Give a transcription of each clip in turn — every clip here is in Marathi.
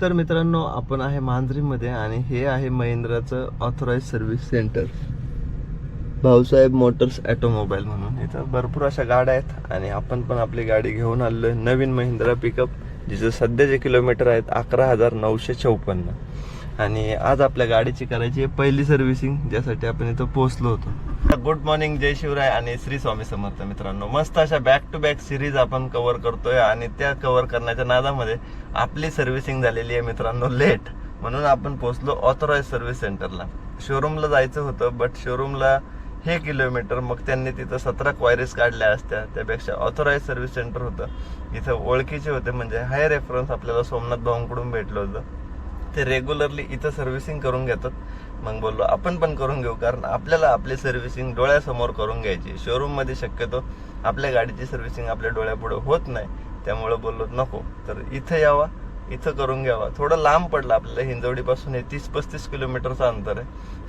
तर मित्रांनो आपण आहे मांजरीमध्ये आणि हे आहे महिंद्राचं authorised service centre Bhausaheb Motors automobile म्हणून. इथं भरपूर अशा गाड्या आहेत आणि आपण पण आपली गाडी घेऊन आलोय. नवीन महिंद्रा पिकअप जिचं सध्याचे किलोमीटर आहेत अकरा हजार नऊशे चौपन्न. आणि आज आपल्या गाडीची करायची आहे पहिली सर्व्हिसिंग ज्यासाठी आपण इथं पोहोचलो होतो. गुड मॉर्निंग जय शिवराय आणि श्री स्वामी समर्थ मित्रांनो. मस्त अशा बॅक टू बॅक सिरीज आपण कव्हर करतोय आणि त्या कव्हर करण्याच्या नादामध्ये आपली सर्व्हिसिंग झालेली आहे मित्रांनो लेट म्हणून आपण पोहोचलो ऑथोराईज सर्व्हिस सेंटरला शोरूमला जायचं होतं बट शोरूमला हे किलोमीटर मग त्यांनी तिथं सतरा क्वायरीज काढल्या असत्या. त्यापेक्षा ऑथोराईज सर्व्हिस सेंटर होतं. इथं ओळखीचे होते म्हणजे हाय रेफरन्स आपल्याला सोमनाथ भाऊंकडून भेटलं होतं. ते रेग्युलरली इथं सर्व्हिसिंग करून घेतात. मग बोललो आपण पण करून घेऊ कारण आपल्याला आपली सर्व्हिसिंग डोळ्यासमोर करून घ्यायची शोरूममध्ये शक्यतो आपल्या गाडीची सर्व्हिसिंग आपल्या डोळ्यापुढे होत नाही. त्यामुळं बोललो नको तर इथं यावा इथं करून घ्यावा. थोडं लांब पडलं आपल्याला हिंजवडीपासून हे तीस पस्तीस किलोमीटरचं अंतर आहे.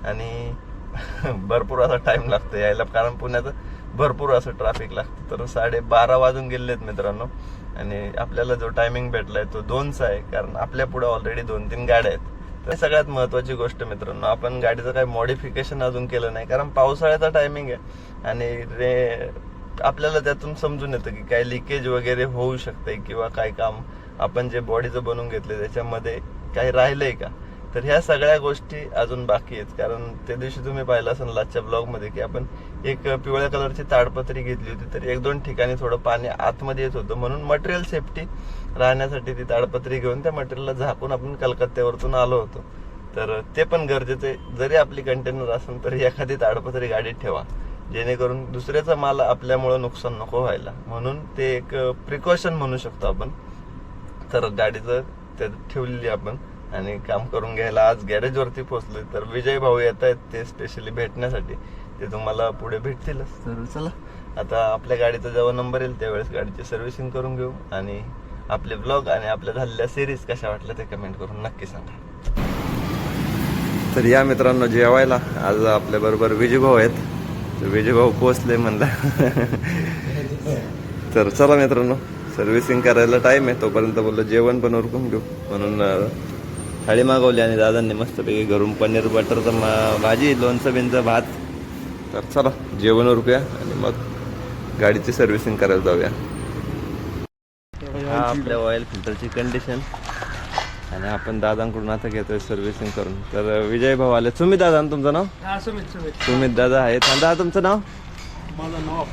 आणि भरपूर असा टाईम लागतो यायला कारण पुण्याचं भरपूर असं ट्रॅफिक लागतं. तर साडे बारा वाजून गेले आहेत मित्रांनो. आणि आपल्याला जो टायमिंग भेटलाय तो दोनचा आहे कारण आपल्या पुढे ऑलरेडी दोन तीन गाड्या आहेत. तर सगळ्यात महत्वाची गोष्ट मित्रांनो आपण गाडीचं काही मॉडिफिकेशन अजून केलं नाही कारण पावसाळ्याचा टायमिंग आहे. आणि रे आपल्याला त्यातून समजून येतं की काय लिकेज वगैरे होऊ शकते किंवा काय काम आपण जे बॉडीचं बनवून घेतले त्याच्यामध्ये काही राहिलंय का? तर ह्या सगळ्या गोष्टी अजून बाकी आहेत. कारण त्या दिवशी तुम्ही पाहिलं असेल आजच्या ब्लॉगमध्ये की आपण एक पिवळ्या कलरची ताडपत्री घेतली होती. तर एक दोन ठिकाणी थोडं पाणी आतमध्ये येत होतं. म्हणून मटेरियल सेफ्टी राहण्यासाठी ती ताडपत्री घेऊन त्या मटेरियलला झाकून आपण कलकत्त्यावरतून आलो होतो. तर ते पण गरजेचं आहे. जरी आपली कंटेनर असेल तरी एखादी ताडपत्री गाडीत ठेवा. जेणेकरून दुसऱ्याचा माल आपल्यामुळं नुकसान नको व्हायला. म्हणून ते एक प्रिकॉशन म्हणू शकतो आपण. तर गाडीचं त्यात ठेवलेली आपण आणि काम करून घ्यायला आज गॅरेजवरती पोहोचलोय तर विजय भाऊ येत आहेत ते स्पेशली भेटण्यासाठी. ते तुम्हाला पुढे भेटतीलच. तर चला आता आपल्या गाडीचा जेव्हा नंबर येईल त्यावेळेस गाडीची सर्व्हिसिंग करून घेऊ. आणि आपले ब्लॉग आणि आपल्या झालेल्या सिरीज कशा वाटल्या ते कमेंट करून नक्की सांगा. तर या मित्रांनो जेवायला. आज आपल्या बरोबर विजय भाऊ आहेत. तर विजय भाऊ पोचले म्हणला. तर चला मित्रांनो सर्व्हिसिंग करायला टाइम आहे. तोपर्यंत बोललो जेवण पण उरकून घेऊ. म्हणून थाळी मागवली आणि दादांनी मस्तपैकी घरून पनीर बटरचं मा भाजी लोणचं बिनचं भात. तर चला जेवण उरकूया आणि मग गाडीची सर्व्हिसिंग करायला जाऊया. हा आपल्या ऑइल फिल्टरची कंडिशन आणि आपण दादांकडून आता घेतोय सर्व्हिसिंग करून. तर विजय भाऊ आले. सुमित दादा ना तुमचं नाव? हा सुमित सुमित. सुमित दादा आहेत. आणि दादा तुमचं नाव? माझं नाव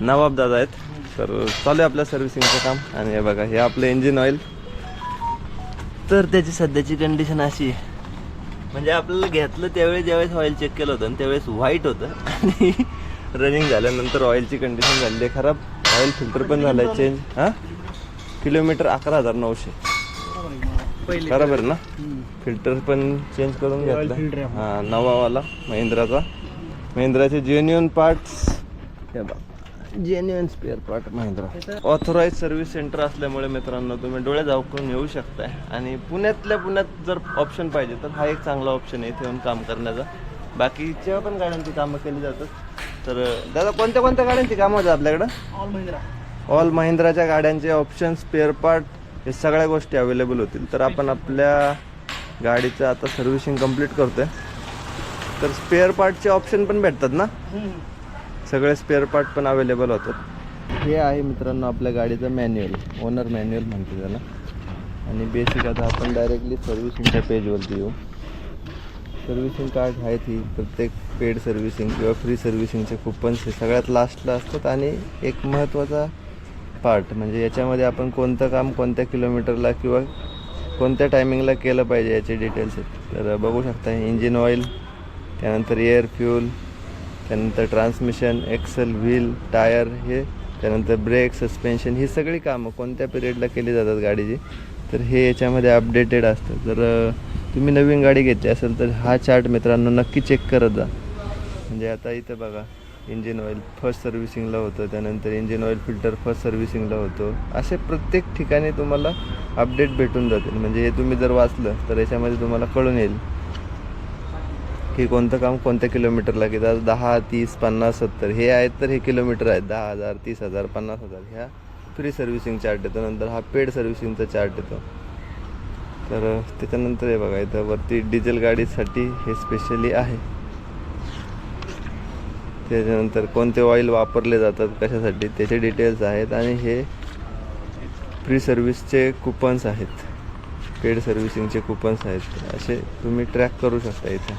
नवाब. दादा आहेत. तर चालू आहे आपलं सर्व्हिसिंगचं काम. आणि हे बघा हे आपलं इंजिन ऑइल तर त्याची सध्याची कंडिशन अशी आहे. म्हणजे आपल्याला घेतलं त्यावेळी ज्यावेळेस ऑइल चेक केलं होतं आणि त्यावेळेस व्हाईट होतं. आणि रनिंग झाल्यानंतर ऑइलची कंडिशन झालेली आहे. खराब. ऑइल फिल्टर पण झालं आहे चेंज हां? किलोमीटर अकरा हजार नऊशे. पहिले. बरोबर ना? फिल्टर पण चेंज करून घेतला. हा नवावाला महिंद्राचा. महिंद्राचे जेन्युअन पार्ट्स हे बघ. Genuine spare part Mahindra. Authorised service centre असल्यामुळे मित्रांनो तुम्ही डोळे झाकून येऊ शकताय. आणि पुण्यातल्या पुण्यात जर ऑप्शन पाहिजे तर हा एक चांगला ऑप्शन आहे इथे येऊन काम करण्याचा. बाकीच्या पण गाड्यांची कामं केली जातात. तर दादा कोणत्या कोणत्या गाड्यांची कामं होतात आपल्याकडं? ऑल महिंद्रा. ऑल महिंद्राच्या गाड्यांचे ऑप्शन स्पेअर पार्ट हे सगळ्या गोष्टी अवेलेबल होतील. तर आपण आपल्या गाडीचं आता सर्व्हिसिंग कंप्लीट करतोय. तर स्पेअर पार्टचे ऑप्शन पण भेटतात ना? सगळे स्पेअर पार्ट पण अवेलेबल होतात. हे आहे मित्रांनो आपल्या गाडीचं मॅन्युअल ओनर मॅन्युअल म्हणते त्याला. आणि बेसिक आता आपण डायरेक्टली सर्व्हिसिंगच्या पेजवरती येऊ. सर्व्हिसिंग कार्ड आहेत ही प्रत्येक पेड सर्व्हिसिंग किंवा फ्री सर्व्हिसिंगचे कुपन्स हे सगळ्यात लास्टला असतात. आणि एक महत्त्वाचा पार्ट म्हणजे याच्यामध्ये आपण कोणतं काम कोणत्या किलोमीटरला किंवा कोणत्या टायमिंगला केलं पाहिजे याचे डिटेल्स आहेत. तर बघू शकता इंजिन ऑइल त्यानंतर एअर फ्यूल त्यानंतर ट्रान्समिशन एक्सल व्हील टायर हे त्यानंतर ब्रेक सस्पेन्शन ही सगळी कामं कोणत्या पिरियडला केली जातात गाडीची तर हे याच्यामध्ये अपडेटेड असतं. जर तुम्ही नवीन गाडी घेतली असेल तर हा चार्ट मित्रांनो नक्की चेक करत जा. म्हणजे आता इथं बघा. इंजिन ऑइल फर्स्ट सर्व्हिसिंगला होतं त्यानंतर इंजिन ऑइल फिल्टर फर्स्ट सर्व्हिसिंगला होतं. असे प्रत्येक ठिकाणी तुम्हाला अपडेट भेटून जातील. म्हणजे हे तुम्ही जर वाचलं तर याच्यामध्ये तुम्हाला कळून येईल की कोणतं काम कोणत्या किलोमीटरला घेतात आज दहा तीस पन्नास सत्तर हे आहेत तर हे किलोमीटर आहेत. दहा हजार तीस हजार पन्नास हजार ह्या फ्री सर्व्हिसिंग चार्ट येतो. नंतर हा पेड सर्व्हिसिंगचा चार्ट येतो. तर त्याच्यानंतर हे बघा इथं वरती डिझेल गाडीसाठी हे स्पेशली आहे. त्याच्यानंतर कोणते ऑइल वापरले जातात कशासाठी त्याचे डिटेल्स आहेत आणि हे फ्री सर्व्हिसचे कुपन्स आहेत. पेड सर्व्हिसिंगचे कुपन्स आहेत. असे तुम्ही ट्रॅक करू शकता इथे.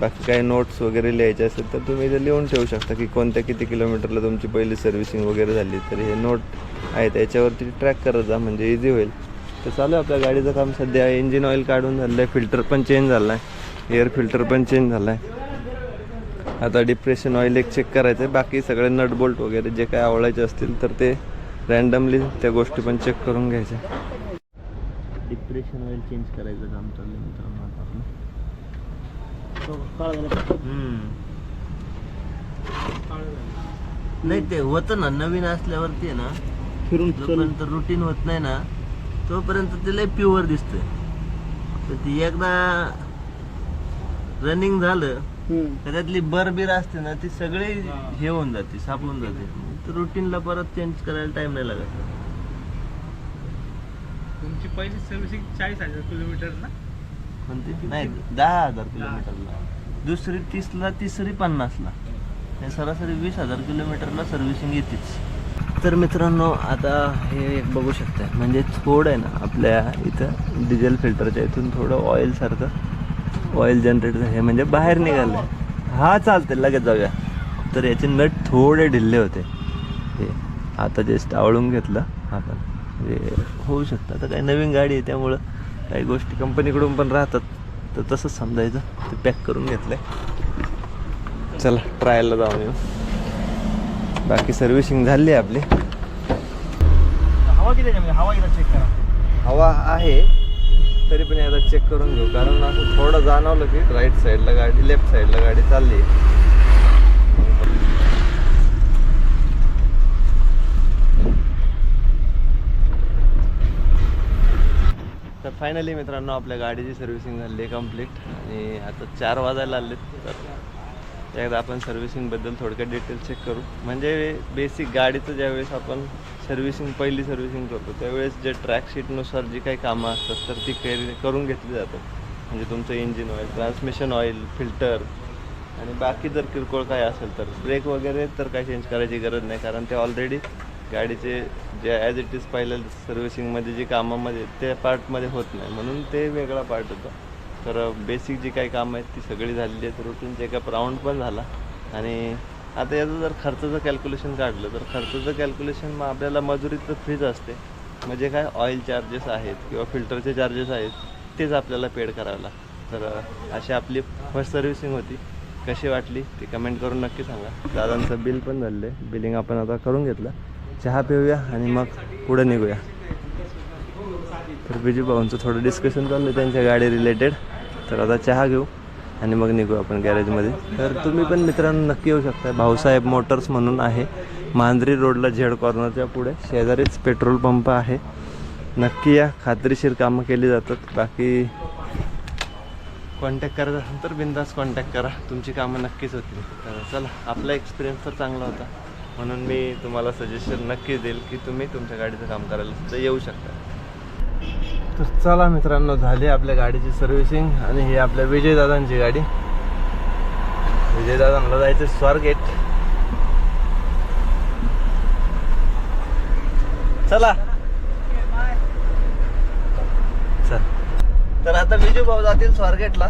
बाकी काही नोट्स वगैरे लिहायचे असेल तर तुम्ही इथे लिहून ठेवू शकता की कोणत्या किती किलोमीटरला तुमची पहिली सर्व्हिसिंग वगैरे झाली. तर हे नोट आहेत. याच्यावरती ट्रॅक करत जा म्हणजे इझी होईल. तर चालू आहे आपल्या गाडीचं काम. सध्या इंजिन ऑइल काढून झालं आहे. फिल्टर पण चेंज झाला आहे. एअर फिल्टर पण चेंज झाला आहे. आता डिप्रेशन ऑइल एक चेक करायचं आहे बाकी सगळे नट बोल्ट वगैरे जे काय आवडायचे असतील तर ते रॅन्डमली त्या गोष्टी पण चेक करून घ्यायच्या. डिप्रेशन ऑइल चेंज करायचं काम चाललं मित्रांनो. नाही ते होतं ना नवीन असल्यावरती आहे ना फिरून जोपर्यंत रुटीन होत नाही ना तोपर्यंत ते लय प्युअर दिसतंय. तर ती एकदा रनिंग झालं त्यातली बरबीर असते ना ती सगळी हे. होऊन जाते सापडून जाते. तर रुटीनला परत चेंज करायला टाइम नाही लागत. तुमची पहिली सर्व्हिसिंग चाळीस हजार किलोमीटर ना? कोणती? नाही दहा हजार किलोमीटरला दुसरी तीसला तिसरी पन्नासला. हे सरासरी वीस हजार किलोमीटरला सर्व्हिसिंग येतेच. तर मित्रांनो आता हे एक बघू शकता म्हणजे थोडं आहे ना आपल्या इथं डिझेल फिल्टरच्या इथून थोडं ऑइलसारखं ऑइल जनरेटर हे म्हणजे बाहेर निघालं. हा चालते लगेच जाऊया. तर याचे नट थोडे ढिल्ले होते. हे आता जस्ट आवळून घेतलं. आपण म्हणजे होऊ शकतं. आता काही नवीन गाडी आहे त्यामुळं काही गोष्टी कंपनीकडून पण राहतात. तर तसंच समजायचं. ते पॅक करून घेतलंय. चला ट्रायलला जाऊन येऊ. बाकी सर्व्हिसिंग झाली आहे आपली. हवा किती हवा एकदा चेक करा. हवा आहे तरी पण एकदा चेक करून घेऊ. कारण असं थोडं जाणवलं की राईट साईडला गाडी लेफ्ट साईडला गाडी चालली. तर फायनली मित्रांनो आपल्या गाडीची सर्व्हिसिंग झाली आहे कंप्लीट आणि आता चार वाजायला आले तर एकदा आपण सर्व्हिसिंगबद्दल थोडक्यात डिटेल चेक करू. म्हणजे बेसिक गाडीचं ज्यावेळेस आपण सर्व्हिसिंग पहिली सर्व्हिसिंग करतो त्यावेळेस जे ट्रॅक शीटनुसार जी काही कामं असतात तर ती कैरी करून घेतली जातात. म्हणजे तुमचं engine oil transmission oil filter आणि बाकी जर किरकोळ काय असेल तर ब्रेक वगैरे तर काही चेंज करायची गरज नाही कारण ते ऑलरेडी गाडीचे जे ॲज इट इज पहिल्या सर्व्हिसिंगमध्ये जी कामामध्ये त्या पार्टमध्ये होत नाही. म्हणून ते वेगळा पार्ट होता. तर बेसिक जी काही कामं आहेत ती सगळी झालेली आहेत. रुटीन चेकअप राऊंड पण झाला. आणि आता याचं जर खर्चाचं कॅल्क्युलेशन काढलं तर खर्चाचं कॅल्क्युलेशन मग आपल्याला मजुरीचं फ्रीज असते. म्हणजे काय? ऑइल चार्जेस आहेत किंवा फिल्टरचे चार्जेस आहेत तेच आपल्याला पेड करावं लागतं. तर अशी आपली फर्स्ट सर्व्हिसिंग होती. कशी वाटली? ती कमेंट करून नक्की सांगा. दादांचं बिल पण झालं आहे. बिलिंग आपण आता करून घेतलं. चहा पिऊया आणि मग पुढे निघूया. तर बिजू भाऊंचं थोडं डिस्कशन चाललं त्यांच्या गाडी रिलेटेड तर आता चहा घेऊ आणि मग निघू आपण गॅरेजमध्ये. तर तुम्ही पण मित्रांनो नक्की येऊ शकता. भाऊसाहेब मोटर्स म्हणून आहे. मांजरी रोडला झेड कॉर्नरच्या पुढे. शेजारीच पेट्रोल पंप आहे. नक्की या. खात्रीशीर कामं केली जातात. बाकी कॉन्टॅक्ट करायचं असेल तर बिंदास कॉन्टॅक्ट करा. तुमची कामं नक्कीच होतील. तर चला आपला एक्सपिरियन्स तर चांगला होता. म्हणून मी तुम्हाला सजेशन नक्की देईल की तुम्ही तुमच्या गाडीचं काम करायला सुद्धा येऊ शकता. तर चला मित्रांनो झाली आपल्या गाडीची सर्व्हिसिंग आणि ही आपल्या विजयदादांची गाडी. विजयदादांना जायचं स्वारगेट. चला. चल. तर आता विजू भाऊ जातील स्वारगेटला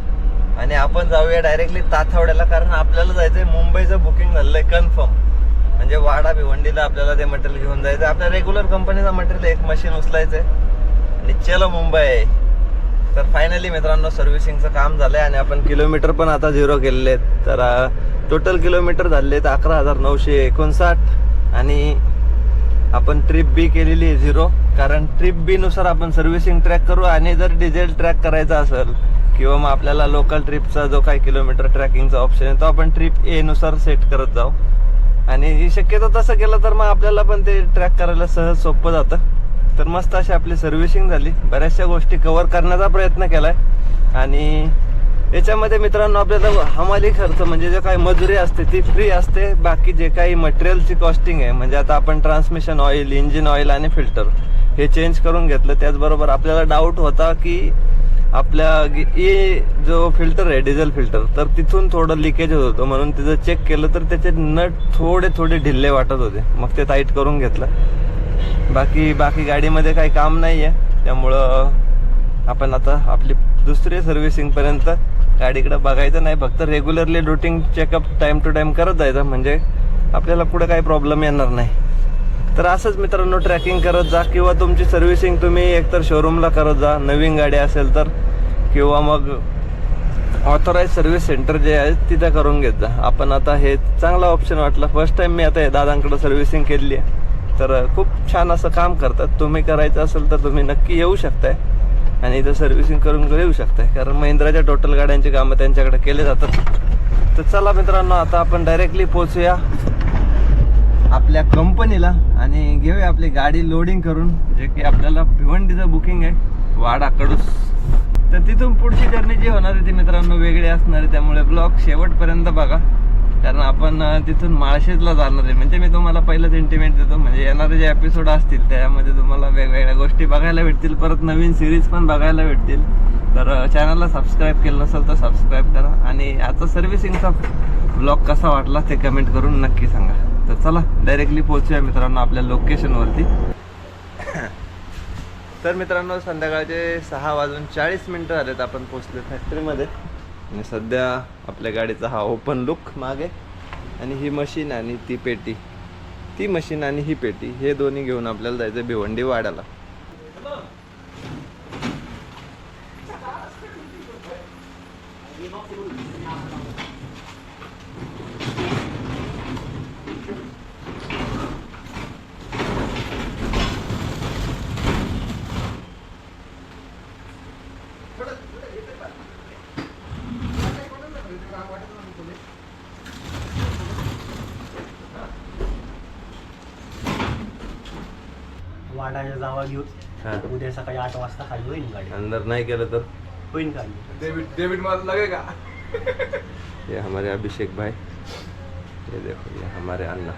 आणि आपण जाऊया डायरेक्टली ताथावड्याला कारण आपल्याला जायचंय मुंबईचं बुकिंग झालेलं आहे कन्फर्म म्हणजे वाडा भिवंडीला आपल्याला ते मटेरियल घेऊन जायचं आपल्या रेग्युलर कंपनीचं मटेरियल एक मशीन उचलायचंय. आणि चलो मुंबई. तर फायनली मित्रांनो सर्व्हिसिंगचं काम झालंय आणि आपण किलोमीटर पण आता झिरो केलेले आहेत. तर टोटल किलोमीटर झाले आहेत अकरा हजार नऊशे एकोणसाठ आणि आपण ट्रिप बी केलेली आहे झिरो कारण ट्रिप बी नुसार आपण सर्व्हिसिंग ट्रॅक करू आणि जर डिझेल ट्रॅक करायचा असेल किंवा मग आपल्याला लोकल ट्रिपचा जो काही किलोमीटर ट्रॅकिंगचा ऑप्शन आहे तो आपण ट्रिप ए नुसार सेट करत जाऊ. आणि शक्यतो तसं केलं तर मग आपल्याला पण ते ट्रॅक करायला सहज सोपं जातं. तर मस्त अशी आपली सर्व्हिसिंग झाली. बऱ्याचशा गोष्टी कव्हर करण्याचा प्रयत्न केलाय. आणि याच्यामध्ये मित्रांनो आपल्याला हमाली खर्च म्हणजे जे काही मजुरी असते ती फ्री असते. बाकी जे काही मटेरियलची कॉस्टिंग आहे म्हणजे आता आपण ट्रान्समिशन ऑइल इंजिन ऑइल आणि फिल्टर हे चेंज करून घेतलं. त्याचबरोबर आपल्याला डाऊट होता की आपल्या ए जो फिल्टर आहे डिझेल फिल्टर तर तिथून थोडं लिकेज होत होतं. म्हणून तिथं चेक केलं तर त्याचे नट थोडे थोडे ढिल्ले वाटत होते. मग ते टाईट करून घेतलं. बाकी बाकी गाडीमध्ये काही काम नाही आहे त्यामुळं आपण आता आपली दुसरी सर्व्हिसिंगपर्यंत गाडीकडं बघायचं नाही. फक्त regularly routine checkup time to time करत जायचं. म्हणजे आपल्याला पुढे काही प्रॉब्लेम येणार नाही. तर असंच मित्रांनो ट्रॅकिंग करत जा किंवा तुमची सर्व्हिसिंग तुम्ही एकतर शोरूमला करत जा. नवीन गाडी असेल तर. किंवा मग ऑथोराईज सर्व्हिस सेंटर जे आहे तिथे करून घेत जा. आपण आता हे चांगला ऑप्शन वाटला. फर्स्ट टाईम मी आता हे दादांकडं सर्व्हिसिंग केली आहे तर खूप छान असं काम करतात. तुम्ही करायचं असेल तर तुम्ही नक्की येऊ शकताय आणि इथं सर्व्हिसिंग करून येऊ शकताय. कारण महिंद्राच्या टोटल गाड्यांची कामं त्यांच्याकडे केले जातात. तर चला मित्रांनो आता आपण डायरेक्टली पोचूया आपल्या कंपनीला आणि घेऊया आपली गाडी लोडिंग करून जे की आपल्याला भिवंडीचं बुकिंग आहे वाडा कडूस तर तिथून पुढची जर्नी जी होणार आहे ती मित्रांनो वेगळी असणार आहे. त्यामुळे ब्लॉग शेवटपर्यंत बघा. कारण आपण तिथून माळशेजला जाणार आहे. म्हणजे मी तुम्हाला पहिलंच इंटिमेट देतो. म्हणजे येणारे जे एपिसोड असतील त्यामध्ये तुम्हाला वेगवेगळ्या गोष्टी बघायला भेटतील. परत नवीन सिरीज पण बघायला भेटतील. तर चॅनलला सबस्क्राईब केलं नसेल तर सबस्क्राईब करा. आणि आता सर्व्हिसिंगचा ब्लॉग कसा वाटला ते कमेंट करून नक्की सांगा. तर चला डायरेक्टली पोहोचूया मित्रांनो आपल्या लोकेशनवरती तर मित्रांनो संध्याकाळचे सहा वाजून चाळीस मिनटं आलेत आपण पोचले फॅक्टरीमध्ये आणि सध्या आपल्या गाडीचा हा ओपन लुक मागे. आणि ही मशीन आणि ती पेटी. ती मशीन आणि ही पेटी हे दोन्ही घेऊन आपल्याला जायचं भिवंडी वाड्याला. वाटाच्या जावा हा. घेऊन उद्या सकाळी आठ वाजता खाली होईल गाडी. अंदर नहीं केलं तर? होईल खाली डेविड डेविड मार लगेगा ये हमारे अभिषेक भाई. ये देखो ये हमारे अन्ना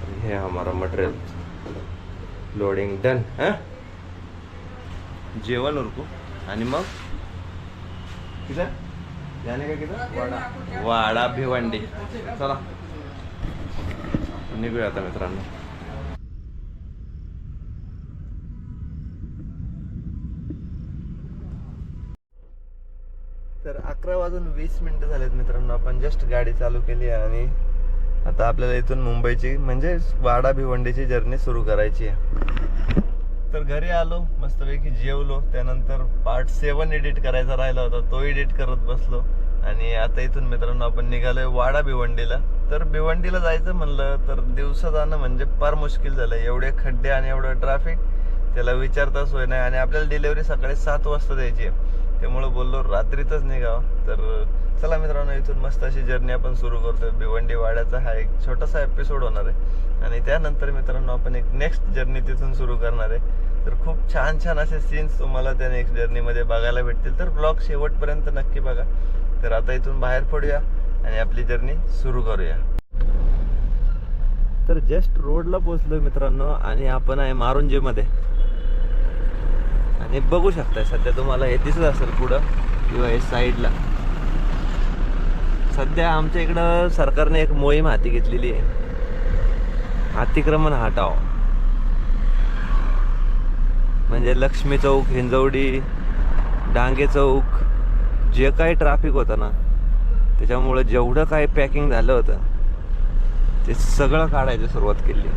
और ये हमारा मटेरियल. लोडिंग डन हा? जेवण उरकू. आणि मग? किती? जाने का किती? वाडा. वाडा भिवंडी. चला. निघूया आता मित्रांनो. तर अकरा वाजून वीस मिनिटं झालेत मित्रांनो आपण जस्ट गाडी चालू केली आहे आणि आता आपल्याला इथून मुंबईची म्हणजे वाडा भिवंडीची जर्नी सुरू करायची आहे. तर घरी आलो मस्तपैकी जेवलो त्यानंतर पार्ट सेवन एडिट करायचा राहिला होता तो एडिट करत बसलो. आणि आता इथून मित्रांनो आपण निघालोय वाडा भिवंडीला. तर भिवंडीला जायचं म्हणलं तर दिवसा जाणं म्हणजे फार मुश्किल झालं एवढे खड्डे आणि एवढं ट्रॅफिक त्याला विचारता सोय नाही आणि आपल्याला डिलेवरी सकाळी सात वाजता द्यायची आहे. त्यामुळं बोललो रात्रीतच निघावं. तर चला मित्रांनो इथून मस्त अशी जर्नी आपण सुरू करतोय. भिवंडी वाड्याचा हा एक छोटासा एपिसोड होणार आहे. आणि त्यानंतर मित्रांनो आपण एक नेक्स्ट जर्नी तिथून सुरू करणार आहे. तर खूप छान छान असे सीन्स तुम्हाला त्या नेक्स्ट जर्नीमध्ये बघायला भेटतील. तर ब्लॉग शेवटपर्यंत नक्की बघा. तर आता इथून बाहेर पडूया आणि आपली जर्नी सुरू करूया. तर जस्ट रोडला पोचलो मित्रांनो आणि आपण आहे मारुंजेमध्ये. आणि बघू शकताय सध्या तुम्हाला हे दिसत असेल पुढं किंवा हे साईडला सध्या आमच्या इकडं सरकारने एक मोहीम हाती घेतलेली आहे. अतिक्रमण हटाव. म्हणजे लक्ष्मी चौक हिंजवडी डांगे चौक जे काही ट्रॅफिक होतं ना त्याच्यामुळं जेवढं काही पॅकिंग झालं होतं ते सगळं काढायची सुरुवात केली.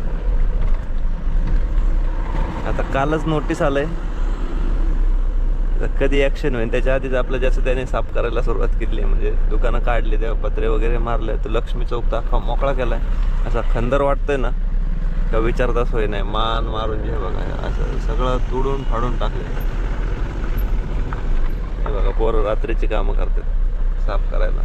आता कालच नोटीस आलंय आहे कधी ॲक्शन होईल. त्याच्या आधीच आपलं जास्त त्याने साफ करायला सुरुवात केली आहे. म्हणजे दुकानं काढली तेव्हा पत्रे वगैरे मारले. तर लक्ष्मी चौक तर अख्खा मोकळा आहे असा खंदर वाटतंय ना का विचारताच होय नाही मान मारून जे बघा असं सगळं तुडून फाडून टाकले हे बघा पोरं रात्रीची कामं करतात. साफ करायला.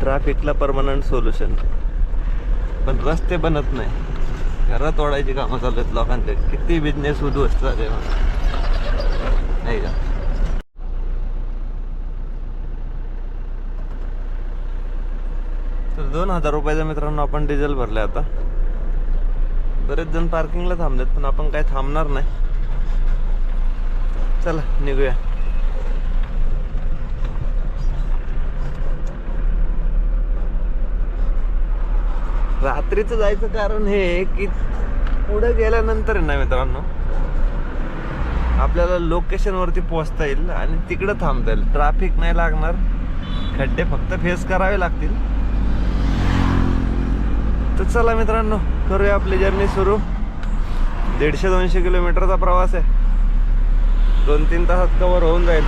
ट्रॅफिकला परमनंट सोल्युशन. पण रस्ते बनत नाही. घरात तोडायची कामं चालू आहेत लोकांचे. किती बिझनेस उद्ध्वस्त झाले नाही का? तर दोन हजार रुपयाच्या मित्रांनो आपण डिझेल भरले आता. बरेच जण पार्किंगला थांबलेत पण आपण काय थांबणार नाही. चला निघूया. रात्रीचं जायचं कारण हे की पुढे गेल्यानंतर ना मित्रांनो आपल्याला लोकेशन वरती पोहोचता येईल आणि तिकडं थांबता येईल. ट्रॅफिक नाही लागणार. खड्डे फक्त फेस करावे लागतील. तर चला मित्रांनो करूया आपली जर्नी सुरू. दीडशे दोनशे किलोमीटरचा प्रवास आहे. दोन तीन तासात कवर होऊन जाईल.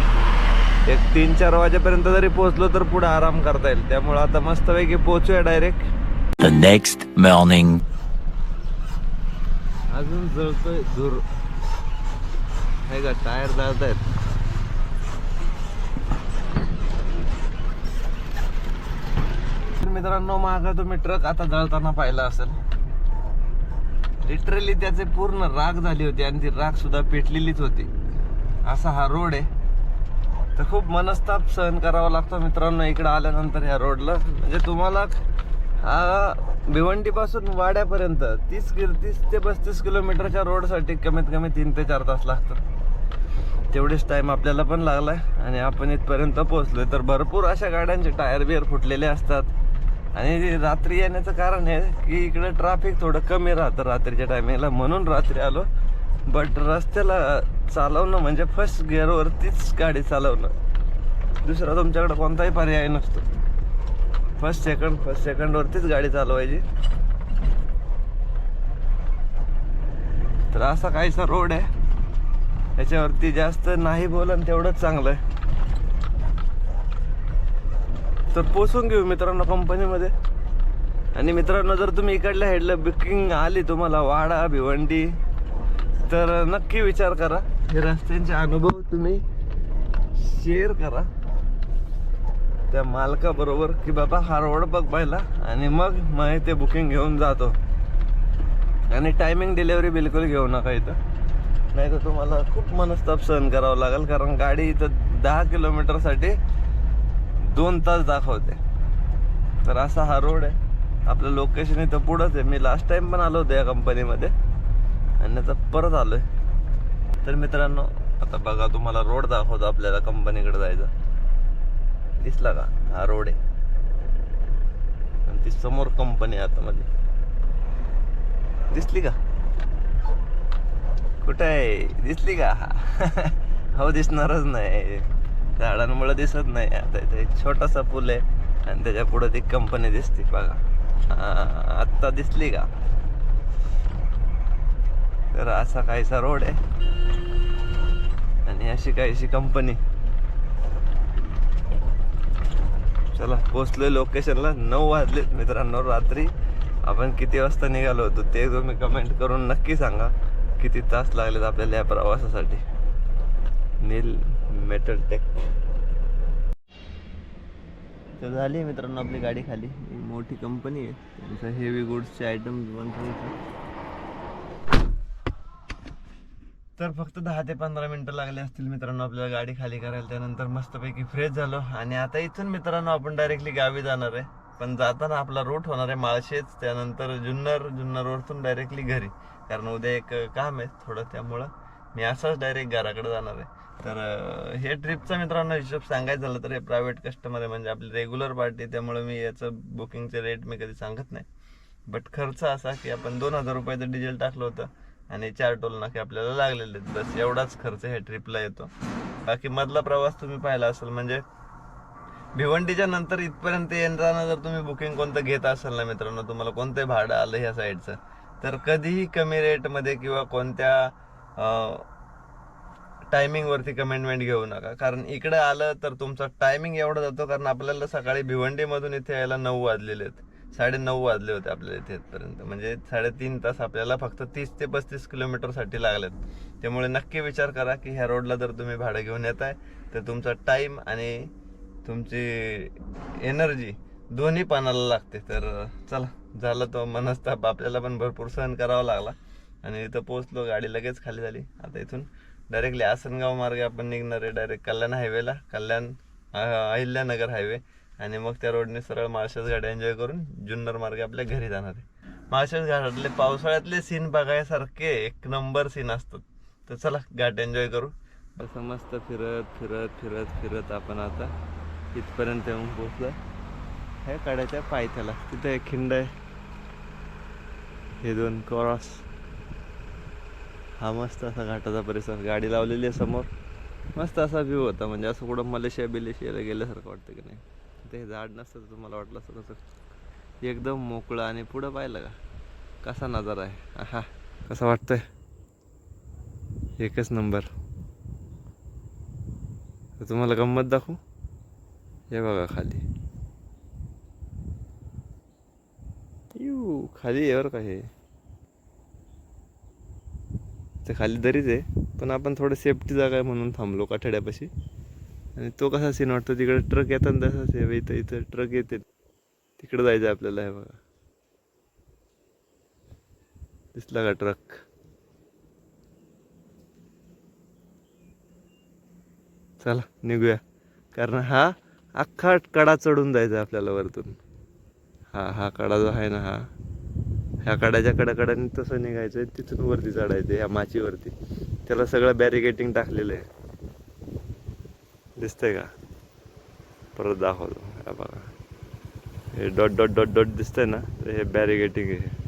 एक तीन चार वाजेपर्यंत जरी पोहोचलो तर पुढे आराम करता येईल. त्यामुळे आता मस्तपैकी पोहोचूया डायरेक्ट The next morning. अजून जळतोय धूर हे का टायर जात आहेत मित्रांनो माग तुम्ही ट्रक आता जळताना पाहिला असेल. लिटरली त्याचे पूर्ण राग झाली होती आणि ती राग सुद्धा पेटलेलीच होती. असा हा रोड आहे. तर खूप मनस्ताप सहन करावा लागतो मित्रांनो इकडे आल्यानंतर या रोडला म्हणजे तुम्हाला हा भिवंडीपासून वाड्यापर्यंत तीस किल तीस ते पस्तीस किलोमीटरच्या रोडसाठी कमीत कमी तीन ते चार तास लागतात. तेवढेच टाइम आपल्याला पण लागलाय आणि आपण इथपर्यंत पोहोचलोय. तर भरपूर अशा गाड्यांचे टायर बियर फुटलेले असतात. आणि रात्री येण्याचं कारण आहे की इकडे ट्रॅफिक थोडं कमी राहतं रात्रीच्या टायमिंगला म्हणून रात्री आलो. बट रस्त्याला चालवणं म्हणजे फर्स्ट गिअरवरतीच गाडी चालवणं. दुसरा तुमच्याकडे कोणताही पर्याय नसतो. फर्स्ट सेकंड फर्स्ट सेकंडवरतीच गाडी चालवायची. तर असा काहीसा रोड आहे. त्याच्यावरती जास्त नाही बोलन तेवढंच चांगलं आहे. तर पोचून घेऊ मित्रांनो कंपनीमध्ये आणि मित्रांनो जर तुम्ही इकडल्या हेडला बुकिंग आली तुम्हाला वाडा भिवंडी तर नक्की विचार करा. हे रस्त्यांचे अनुभव तुम्ही शेअर करा. त्या मालकाबरोबर की बाबा हा रोड बघ पहिला आणि मग मग ते बुकिंग घेऊन जातो. आणि टायमिंग डिलेवरी बिलकुल घेऊ नका इथं. नाही तर तुम्हाला खूप मनस्ताप सहन करावं लागेल कारण गाडी इथं दहा किलोमीटरसाठी दोन तास दाखवते. तर असा हा रोड आहे. आपलं लोकेशन इथं पुढंच आहे. मी लास्ट टाईम पण आलो होतो या कंपनीमध्ये आणि आता परत आलो आहे तर मित्रांनो आता बघा तुम्हाला रोड दाखवतो आपल्याला कंपनीकडे जायचं. दिसला का? हा रोड आहे. आणि ती समोर कंपनी आहे आतमध्ये. दिसली का? कुठं आहे? दिसली का? हो दिसणारच नाही. झाडांमुळे दिसत नाही. आता इथे एक छोटासा पूल आहे आणि त्याच्या पुढे ती कंपनी दिसते बघा. आत्ता दिसली का? तर असा काहीसा रोड आहे. आणि अशी काहीशी कंपनी चला पोचलोय लोकेशनला नऊ वाजलेत मित्रांनो रात्री. आपण किती वाजता निघालो होतो ते तुम्ही कमेंट करून नक्की सांगा. किती तास लागलेत आपल्याला या प्रवासासाठी? नील मेटल टेक तर झाली मित्रांनो आपली गाडी खाली. ही मोठी कंपनी आहे. त्यांचं हेवी गुड्सचे आयटम तर फक्त दहा ते पंधरा मिनिटं लागले असतील मित्रांनो आपल्याला गाडी खाली करायला. त्यानंतर मस्तपैकी फ्रेश झालो. आणि आता इथून मित्रांनो आपण डायरेक्टली गावी जाणार आहे. पण जाताना आपला रूट होणार आहे माळशेज त्यानंतर जुन्नर जुन्नरवरतून डायरेक्टली घरी. कारण उद्या एक काम आहे थोडं त्यामुळं मी असाच डायरेक्ट घराकडे जाणार आहे. तर हे ट्रिपचा मित्रांनो हिशोब सांगायचं झालं तर हे प्रायव्हेट कस्टमर आहे. म्हणजे आपली रेग्युलर पार्टी त्यामुळे मी याचं बुकिंगचे रेट मी कधी सांगत नाही. बट खर्च असा की आपण दोन हजार रुपयाचं डिझेल टाकलं होतं. आणि चार टोल नाके आपल्याला लागलेले आहेत. बस एवढाच खर्च ह्या ट्रिपला येतो. बाकी मधला प्रवास तुम्ही पाहिला असेल म्हणजे भिवंडीच्या नंतर इथपर्यंत येताना जर तुम्ही बुकिंग कोणतं घेत असाल ना मित्रांनो तुम्हाला कोणते भाडं आलं ह्या साईडचं तर कधीही कमी रेटमध्ये किंवा कोणत्या टायमिंगवरती कमेंटमेंट घेऊ नका. कारण इकडं आलं तर तुमचा टायमिंग एवढा जातो कारण आपल्याला सकाळी भिवंडीमधून इथे यायला नऊ वाजलेले आहेत. साडे नऊ वाजले होते आपल्याला इथे येतपर्यंत. म्हणजे साडेतीन तास आपल्याला फक्त तीस ते पस्तीस किलोमीटरसाठी लागलेत. त्यामुळे नक्की विचार करा की ह्या रोडला जर तुम्ही भाडं घेऊन येत आहे तर तुमचा टाईम आणि तुमची एनर्जी दोन्ही पानाला लागते. तर चला झालं तो मनस्ताप. आपल्याला पण भरपूर सहन करावा लागला. आणि इथं पोहोचलो गाडी लगेच खाली झाली. आता इथून डायरेक्टली आसनगाव मार्गे आपण निघणार आहे. डायरेक्ट कल्याण हायवेला कल्याण अहिल्यानगर हायवे आणि मग त्या रोडने सरळ माळशेज घाट एन्जॉय करून जुन्नर मार्गे आपल्या घरी जाणार आहे. माळशेज घाटातले पावसाळ्यातले सीन बघायसारखे एक नंबर सीन असतात. तर चला घाट एन्जॉय करू. असं मस्त फिरत फिरत फिरत फिरत आपण आता इथपर्यंत येऊन पोहोचलो हे काढायच्या पायथ्याला. तिथे एक खिंड आहे. हे दोन क्रॉस. हा मस्त असा घाटाचा परिसर. गाडी लावलेली आहे समोर. मस्त असा व्ह्यू होता. म्हणजे असं कुठं मलेशिया बिलेशियाला गेल्यासारखं वाटतं की नाही. ते झाड नसतं तर तुम्हाला वाटलं असतं तसं. एकदम मोकळं आणि पुढं पाहिलं का? कसा नजारा आहे? हा कसा वाटतंय? एकच नंबर. तुम्हाला गंमत दाखवू? हे बघा खाली. यू खाली येवर का हे. ते खाली दरीच आहे. पण आपण थोडं सेफ्टी जागा आहे म्हणून थांबलो काठड्यापाशी. आणि तो कसा सीन वाटतो? तिकडे ट्रक येतात तसाच आहे इथं इथं ट्रक येते. तिकडे जायचं आपल्याला हे बघा. दिसला का ट्रक चला निघूया. कारण हा अख्खा कडा चढून जायचा आपल्याला वरतून. हा हा कडा जो आहे ना हा ह्या कडाच्या कडाकड्याने तसं निघायचं तिथून वरती चढायचं ह्या माचीवरती. त्याला सगळं बॅरिकेटिंग टाकलेलं आहे. दिसतंय का? परत दाखवतो. हा बघा. हे डॉट डॉट डॉट डॉट दिसतंय ना? हे बॅरिकेटिंग आहे.